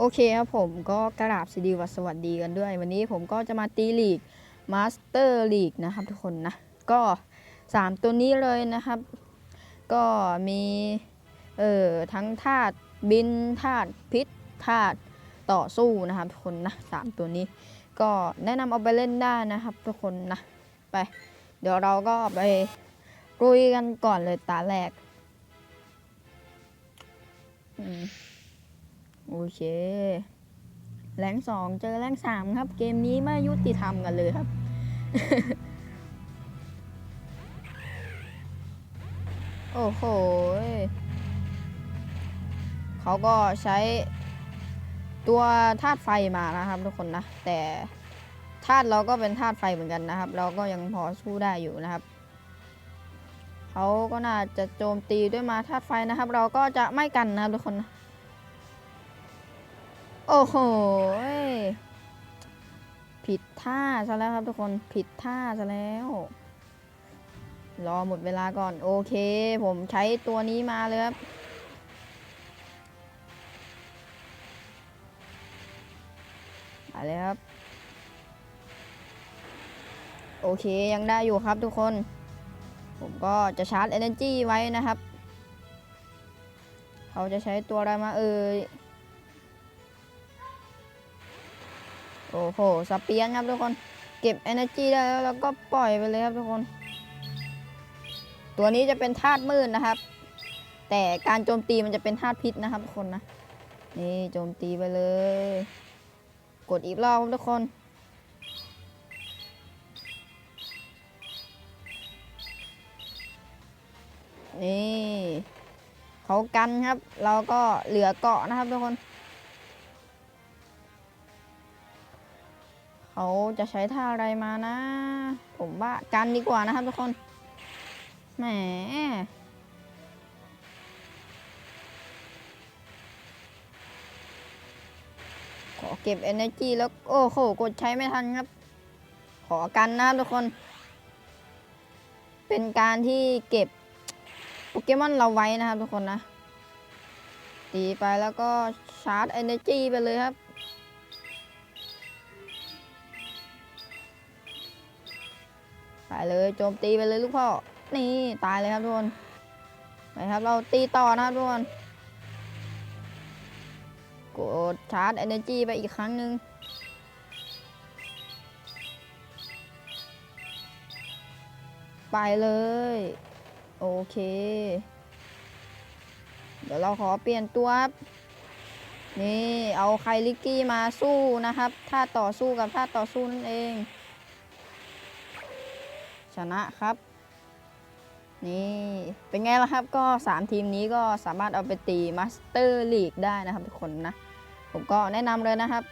โอเคครับผมก็กราบสวัสดีวัสวัสดีกันด้วย วันนี้ผมก็จะมาตีลีกมาสเตอร์ลีกนะครับทุกคนนะ ก็ 3 ตัวนี้เลยนะครับ ก็มีเอ่อทั้งธาตุบินธาตุพิษธาตุต่อสู้นะครับทุกคนนะสามตัวนี้ ก็แนะนำเอาไปเล่นได้นะครับทุกคนนะไปเดี๋ยวเราก็ไปรุยกันก่อนเลยตาแรกอืม โอเค แรงสองเจอแรงสามครับ เกมนี้ไม่ยุติธรรมกันเลยครับ โอ้โห เขาก็ใช้ตัวธาตุไฟมานะครับทุกคนนะ แต่ธาตุเราก็เป็นธาตุไฟเหมือนกันนะครับ เราก็ยังพอสู้ได้อยู่นะครับเขาก็น่าจะโจมตีด้วยมาธาตุไฟนะครับ เราก็จะไม่กันนะครับทุกคนนะ โอ้โห ผิดท่าซะแล้วครับทุกคน ผิดท่าซะแล้ว รอหมดเวลาก่อน โอเค ผมใช้ตัวนี้มาเลยครับไปเลยครับ โอเค ยังได้อยู่ครับทุกคน ผมก็จะชาร์จ Energy ไว้นะครับ เขาจะใช้ตัวอะไรมาเอ่ย โอ้โหสเปียนครับทุกคน เก็บ energy ได้แล้วแล้วก็ปล่อยไปเลยครับทุกคน ตัวนี้จะเป็นธาตุมืดนะครับ แต่การโจมตีมันจะเป็นธาตุพิษนะครับทุกคนนะ นี่โจมตีไปเลย กดอีกรอบครับทุกคนนี่เขากันครับ เราก็เหลือเกาะนะครับทุกคน เขาจะใช้ท่าอะไรมานะ ผมว่ากันดีกว่านะครับทุกคน แหม ขอเก็บ energy แล้ว โอ้โห กดใช้ไม่ทันครับ ขอกันนะครับทุกคน เป็นการที่เก็บโปเกมอนเราไว้นะครับทุกคนนะ ตีไปแล้วก็ชาร์จ energy ไปเลยครับ ไปเลยโจมตีไปเลยลูกพ่อ นี่ตายเลยครับทุกคน ไปครับเราตีต่อนะครับทุกคน กดชาร์จ energy ไปอีกครั้งหนึ่งไปเลย โอเค เดี๋ยวเราขอเปลี่ยนตัวครับนี่ เอาไคลิกกี้มาสู้นะครับ ถ้าต่อสู้กับถ้าต่อสู้นั่นเอง ชนะครับ นี่เป็นไงล่ะครับก็ 3 ทีมนี้ก็สามารถเอาไปตีมาสเตอร์ลีกได้นะครับทุกคนนะ ผมก็แนะนำเลยนะครับ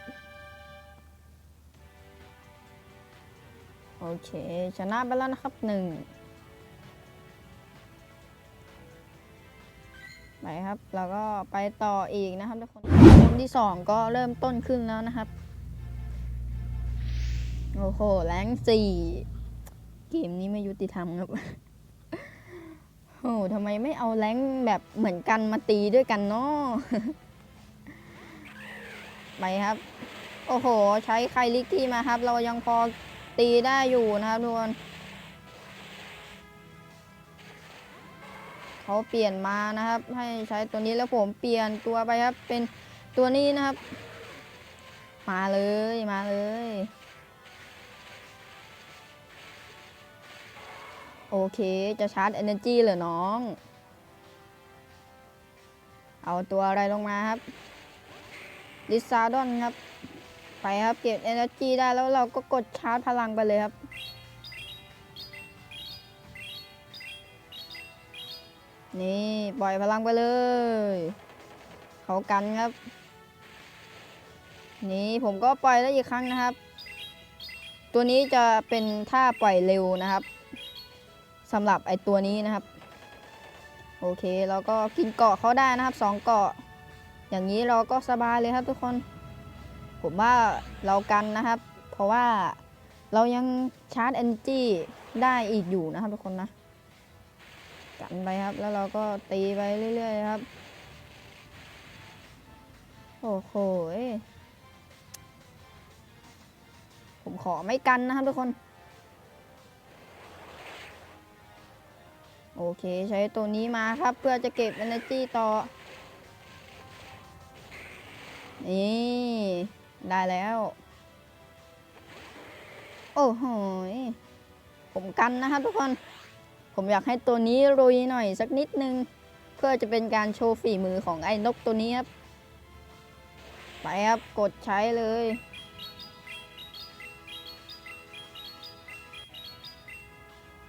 โอเค ชนะไปแล้วนะครับหนึ่งไปครับ แล้วก็ไปต่ออีกนะครับทุกคนเกมที่ 2 ก็เริ่มต้นขึ้นแล้วนะครับ โอ้โห แรงสี่ เกมนี้ไม่ยุติธรรมครับ โอ้ทำไมไม่เอาแรงแบบเหมือนกันมาตีด้วยกันเนาะไปครับ โอ้โห ใช้ไคลิกที่มาครับ เรายังพอตีได้อยู่นะครับทุกคนเขาเปลี่ยนมานะครับ ให้ใช้ตัวนี้แล้วผมเปลี่ยนตัวไปครับ เป็นตัวนี้นะครับ มาเลยมาเลย โอเค จะชาร์จ Energy เหรอน้อง เอาตัวอะไรลงมาครับลิซาดอนครับ ไปครับเก็บ Energy ได้แล้วเราก็กดชาร์จพลังไปเลยครับ นี่ ปล่อยพลังไปเลย เขากันครับ นี่ผมก็ปล่อยได้อีกครั้งนะครับ ตัวนี้จะเป็นท่าปล่อยเร็วนะครับ สำหรับไอตัวนี้นะครับ โอเคเราก็กินเกาะเขาได้นะครับสองเกาะ อย่างนี้เราก็สบายเลยครับทุกคน ผมว่าเรากันนะครับ เพราะว่าเรายังชาร์จ energy ได้อีกอยู่นะครับทุกคนนะกันไปครับแล้วเราก็ตีไปเรื่อยๆครับ โอ้โหผมขอไม่กันนะครับทุกคน โอเคใช้ตัวนี้มาครับเพื่อจะเก็บ energy ต่อ นี่ ได้แล้ว โอ้โหผมกันนะครับทุกคน ผมอยากให้ตัวนี้รุยหน่อยสักนิดนึง เพื่อจะเป็นการโชว์ฝีมือของไอ้นกตัวนี้ครับ ไปครับ กดใช้เลย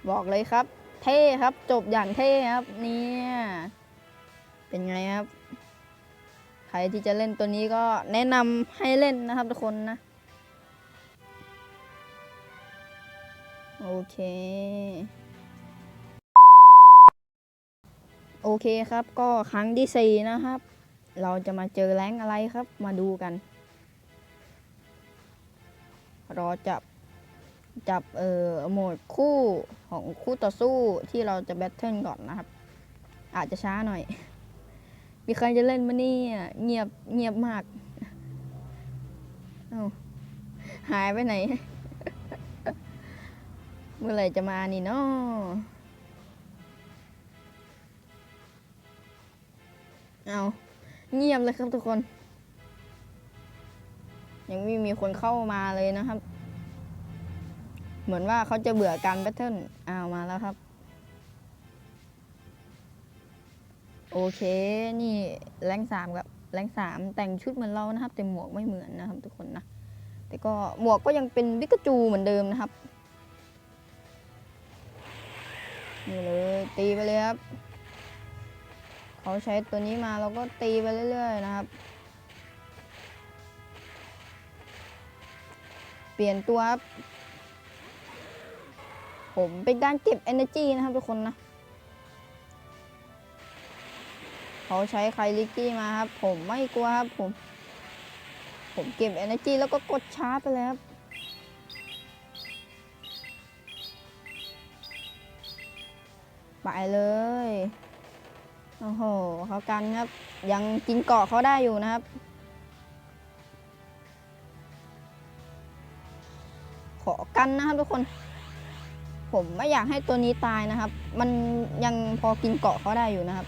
บอกเลยครับ เท่ครับ จบอย่างเท่ครับ เนี่ยเป็นไงครับ ใครที่จะเล่นตัวนี้ก็แนะนำให้เล่นนะครับทุกคนนะ โอเค โอเคครับก็ครั้งที่สี่นะครับ เราจะมาเจอแรงอะไรครับ มาดูกัน รอจับ จับเอ่อโหมดคู่ของคู่ต่อสู้ที่เราจะแบทเทิลก่อนนะครับ อาจจะช้าหน่อย มีใครจะเล่นมานี่เงียบเงียบมากเอาหายไปไหน เมื่อไหร่จะมานี่เนาะเอาเงียบเลยครับทุกคน ยังไม่มีคนเข้ามาเลยนะครับ เหมือนว่าเขาจะเบื่อการแบทเทิลอ้าวมาแล้วครับ โอเคนี่แรงสามกับแรงสามแต่งชุดเหมือนเรานะครับ แต่หมวกไม่เหมือนนะครับทุกคนนะ แต่ก็หมวกก็ยังเป็นบิกจูเหมือนเดิมนะครับนี่เลยตีไปเลยครับเขาใช้ตัวนี้มาเราก็ตีไปเรื่อย ๆ นะครับ เปลี่ยนตัวครับ ผมเป็นการเก็บ energy นะครับทุกคนนะ เขาใช้ไครลิกกี้มาครับ ผมไม่กลัวครับผม ผมเก็บ energy แล้วก็กดชาร์จไปเลยครับไปเลยโอ้โหเขากันครับ ยังกินเกาะเขาได้อยู่นะครับ ขอกันนะครับทุกคน ผมไม่อยากให้ตัวนี้ตายนะครับ มันยังพอกินเกาะเขาได้อยู่นะครับ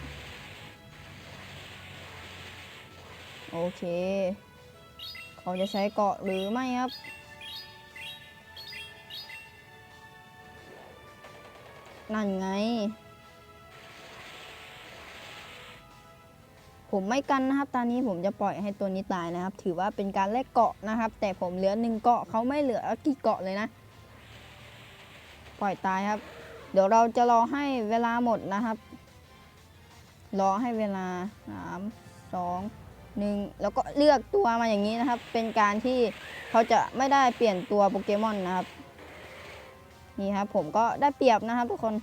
โอเค เขาจะใช้เกาะหรือไม่ครับ นั่นไง ผมไม่กันนะครับ ตอนนี้ผมจะปล่อยให้ตัวนี้ตายนะครับ ถือว่าเป็นการแลกเกาะนะครับ แต่ผมเหลือหนึ่งเกาะเขาไม่เหลือกี่เกาะเลยนะ ปล่อยตายครับ เดี๋ยวเราจะรอให้เวลาหมดนะครับ รอให้เวลาสามสองหนึ่งแล้วก็เลือกตัวมาอย่างนี้นะครับ เป็นการที่เขาจะไม่ได้เปลี่ยนตัวโปเกมอนนะครับ นี่ครับผมก็ได้เปรียบนะครับทุกคน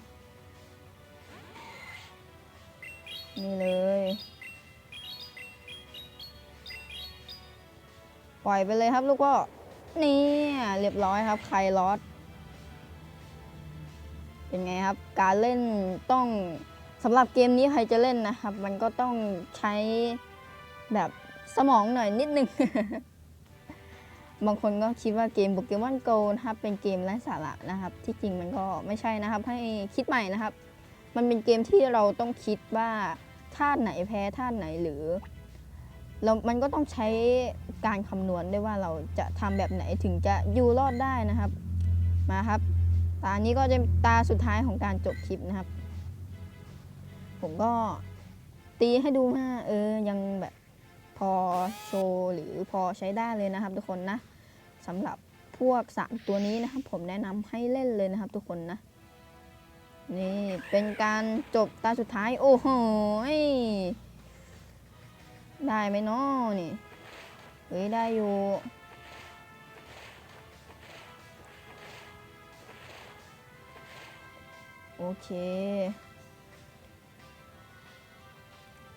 นี่เลย ปล่อยไปเลยครับลูกก็นี่เรียบร้อยครับ ใครลอส เป็นไงครับ การเล่นต้องสำหรับเกมนี้ใครจะเล่นนะครับ มันก็ต้องใช้แบบสมองหน่อยนิดนึง บางคนก็คิดว่าเกมโปเกมอนโกนะครับ เป็นเกมไร้สาระนะครับ ที่จริงมันก็ไม่ใช่นะครับ ให้คิดใหม่นะครับ มันเป็นเกมที่เราต้องคิดว่าธาตุไหนแพ้ธาตุไหนหรือเรามันก็ต้องใช้การคำนวณด้วยว่าเราจะทำแบบไหนถึงจะอยู่รอดได้นะครับ มาครับ ตานี้ก็จะตาสุดท้ายของการจบคลิปนะครับ ผมก็ตีให้ดูว่าเออยังแบบพอโชว์หรือพอใช้ได้เลยนะครับ ทุกคนนะสำหรับพวกสามตัวนี้นะครับ ผมแนะนำให้เล่นเลยนะครับ ทุกคนนะ นี่เป็นการจบตาสุดท้าย โอ้โหได้ไหมเนาะนี่เฮ้ยได้อยู่ เค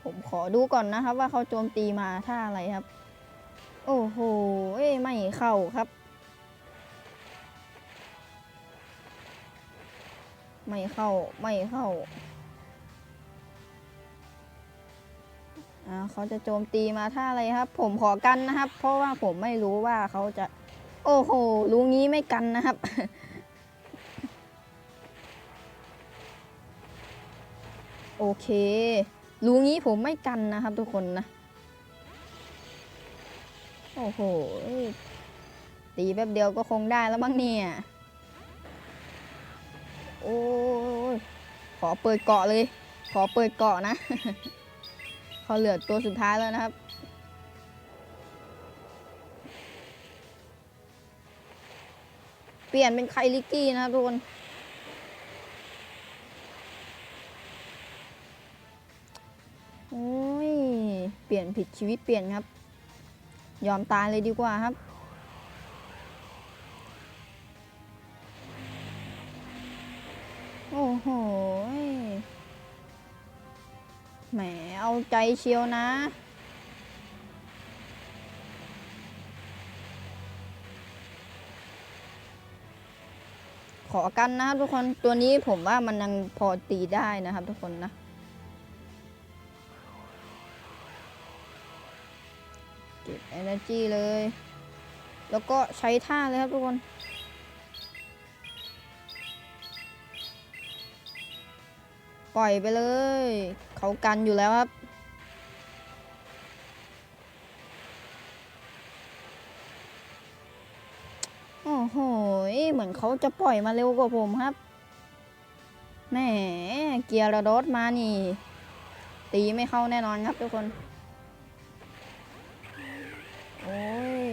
ผมขอดูก่อนนะครับ ว่าเขาโจมตีมาท่าอะไรครับ โอ้โหเอ้ยไม่เข้าครับ ไม่เข้าไม่เข้าอ่าเขาจะโจมตีมาท่าอะไรครับ ผมขอกันนะครับ เพราะว่าผมไม่รู้ว่าเขาจะ โอ้โหรู้งี้ไม่กันนะครับ โอเค รู้งี้ผมไม่กันนะครับทุกคนนะ โอ้โห ตีแป๊บเดียวก็คงได้แล้วบ้างเนี่ย โอ้ย ขอเปิดเกาะเลย ขอเปิดเกาะนะเขาเหลือตัวสุดท้ายแล้วนะครับเปลี่ยนเป็นไคลิกกี้นะครับทุกคน โอ้ย เปลี่ยนผิดชีวิตเปลี่ยนครับ ยอมตายเลยดีกว่าครับ โอ้โหแหม เอาใจเชียวนะ ขอกันนะครับทุกคน ตัวนี้ผมว่ามันยังพอตีได้นะครับทุกคนนะ energy เลย แล้วก็ใช้ท่าเลยครับทุกคนปล่อยไปเลย เขากันอยู่แล้วครับ โอ้โห เหมือนเขาจะปล่อยมาเร็วกว่าผมครับ แหม เกียร์ระโดดมานี่ ตีไม่เข้าแน่นอนครับทุกคน อ้ย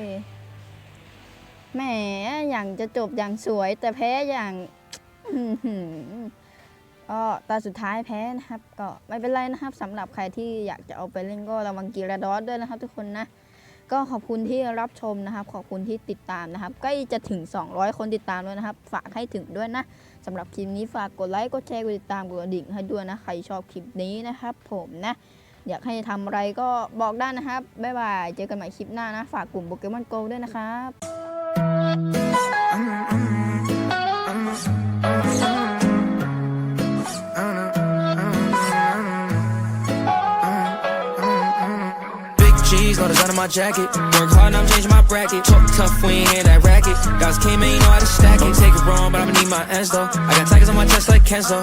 แหมอย่างจะจบอย่างสวยแต่แพ้อย่างอ๋อหือก็ตาสุดท้ายแพ้นะครับ ก็ไม่เป็นไรนะครับสำหรับใครที่อยากจะเอาไปเล่นก็ระวังกีระดอสด้วยนะครับ ทุกคนนะ ก็ขอบคุณที่รับชมนะครับ ขอบคุณที่ติดตามนะครับใกล้จะถึง 200 คนติดตามแล้วนะครับ ฝากให้ถึงด้วยนะสำหรับคลิปนี้ฝากกดไลค์กดแชร์กดติดตามกดกระดิ่งให้ด้วยนะใครชอบคลิปนี้นะครับ ผมนะ อยากให้ทำอะไรก็บอกได้นะครับ บ๊ายบาย เจอกันใหม่คลิปหน้านะ ฝากกลุ่มโปเกมอนโกด้วยนะครับ Big cheese, no design on my jacket. Work hard, now I'm changing my bracket. Talk tough, we ain't hear that racket. Guys came in, you know how to stack it. Take it wrong, but I'ma need my ends though. I got tigers on my chest like Kenzo.